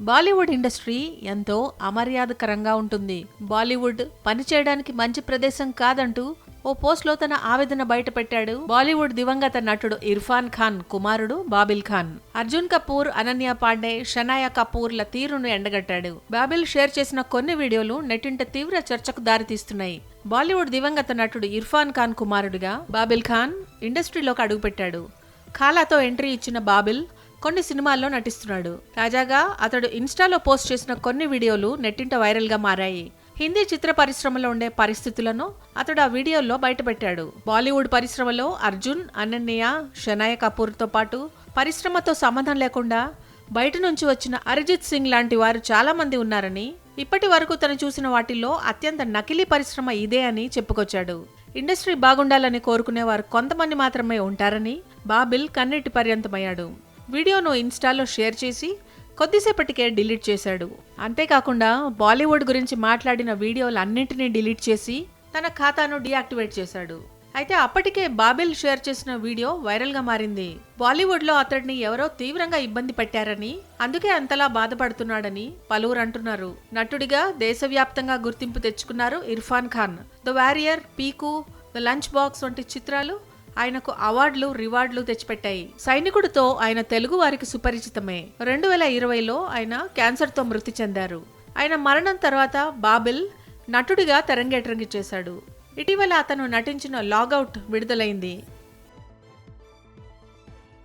Bollywood industry ఎంతో అమర్యాదకరంగా ఉంటుంది. బాలీవుడ్ పని చేయడానికి మంచి ప్రదేశం కాదంటూ ఓ పోస్ట్లో తన ఆవేదన బయటపెట్టాడు బాలీవుడ్ దివంగత నటుడు ఇర్ఫాన్ ఖాన్ కుమారుడు బాబిల్ ఖాన్. అర్జున్ కపూర్ అనన్య పాండే షనాయా కపూర్ల తీరును ఎండగట్టాడు. బాబిల్ షేర్ చేసిన కొన్ని వీడియోలు నెట్టింట తీవ్ర చర్చకు దారితీస్తున్నాయి. బాలీవుడ్ దివంగత నటుడు ఇర్ఫాన్ ఖాన్ కుమారుడిగా బాబిల్ ఖాన్ ఇండస్ట్రీలోకి అడుగుపెట్టాడు. ఖాలాతో ఎంట్రీ ఇచ్చిన బాబిల్ కొన్ని సినిమాల్లో నటిస్తున్నాడు. తాజాగా అతడు ఇన్స్టాలో పోస్ట్ చేసిన కొన్ని వీడియోలు నెట్టింట వైరల్గా మారాయి. హిందీ చిత్ర పరిశ్రమలో ఉండే పరిస్థితులను అతడు ఆ వీడియోల్లో బయటపెట్టాడు. బాలీవుడ్ పరిశ్రమలో అర్జున్ అనన్య షనాయ కపూర్తో పాటు పరిశ్రమతో సంబంధం లేకుండా బయట నుంచి వచ్చిన అరిజిత్ సింగ్ లాంటి వారు చాలా మంది ఉన్నారని ఇప్పటి వరకు తను చూసిన వాటిల్లో అత్యంత నకిలీ పరిశ్రమ ఇదే అని చెప్పుకొచ్చాడు. ఇండస్ట్రీ బాగుండాలని కోరుకునేవారు కొంతమంది మాత్రమే ఉంటారని బాబిల్ కన్నీటి పర్యంతమయ్యాడు. వీడియోను ఇన్స్టాలో షేర్ చేసి కొద్దిసేపటికే డిలీట్ చేశాడు. అంతేకాకుండా బాలీవుడ్ గురించి మాట్లాడిన వీడియోలన్నింటినీ డిలీట్ చేసి తన ఖాతాను డీయాక్టివేట్ చేశాడు. అయితే అప్పటికే బాబిల్ షేర్ చేసిన వీడియో వైరల్గా మారింది. బాలీవుడ్లో అతడిని ఎవరో తీవ్రంగా ఇబ్బంది పెట్టారని అందుకే అంతలా బాధపడుతున్నాడని పలువురు అంటున్నారు. నటుడిగా దేశవ్యాప్తంగా గుర్తింపు తెచ్చుకున్నారు Irrfan Khan. The warrior Piku the lunch box వంటి చిత్రాలు ఆయనకు అవార్డులు రివార్డులు తెచ్చిపెట్టాయి. సైనికుడితో ఆయన తెలుగు వారికి సుపరిచితమే. రెండు వేల ఇరవైలో ఆయన క్యాన్సర్తో మృతి చెందారు. ఆయన మరణం తర్వాత బాబిల్ నటుడిగా తెరంగేట్రంగి చేశాడు. ఇటీవల అతను నటించిన లాగౌట్ విడుదలైంది.